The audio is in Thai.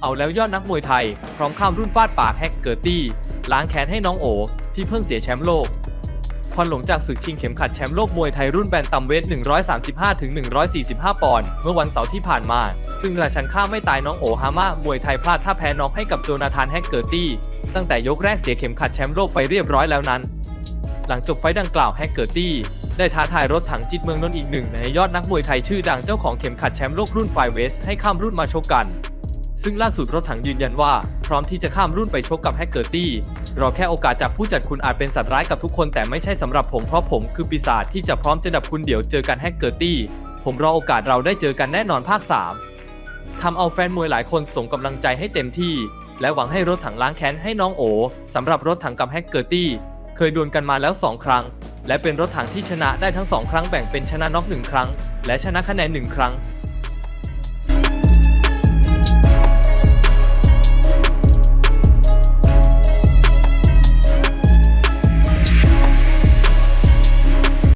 เอาแล้วยอดนักมวยไทย พร้อมข้ามรุ่นฟาดปากแฮกเกอร์ตี้ล้างแค้นให้น้องโอ ที่เพิ่งเสียแชมป์โลกควันหลงจากศึกชิงเข็มขัดแชมป์โลกมวยไทยรุ่นแบนตัมเวท 135-145 ปอนด์เมื่อวันเสาร์ที่ผ่านมา ซึ่งราชันข้าไม่ตายน้องโอฮามามวยไทยพลาดท่าแพ้น็อกให้กับโจนาธานแฮกเกอร์ตี้ตั้งแต่ยกแรกเสียเข็มขัดแชมป์โลกไปเรียบร้อยแล้วนั้น หลังจบไฟดังกล่าวแฮกเกอร์ตี้ได้ท้าทายรถถังจิตเมืองนนท์อีกหนึ่งในยอดนักมวยไทยชื่อดังเจ้าของเข็มขัดแชมป์โลกรุ่นไฟเวสให้ข้ามรุ่นมาชกกัน ซึ่งล่าสุดรถถังยืนยันว่า พร้อมที่จะข้ามรุ่นไปชกกับแฮกเกอร์ตี้รอแค่โอกาสจากผู้จัดคุณอาจเป็นสัตว์ร้ายกับทุกคนแต่ไม่ใช่สำหรับผมเพราะผมคือปีศาจที่จะพร้อมจะดับคุณเดี๋ยวเจอกันแฮกเกอร์ตี้ผมรอโอกาสเราได้เจอกันแน่นอนภาค 3ทำเอาแฟนมวยหลายคนส่งกำลังใจให้เต็มที่ และหวังให้รถถังล้างแค้นให้น้องโอสำหรับรถถังกับแฮกเกอร์ตี้เคยดวลกันมาแล้ว 2 ครั้ง และเป็นรถถังที่ชนะได้ทั้ง 2 ครั้งแบ่งเป็นชนะน็อก1ครั้ง และชนะคะแนน1ครั้ง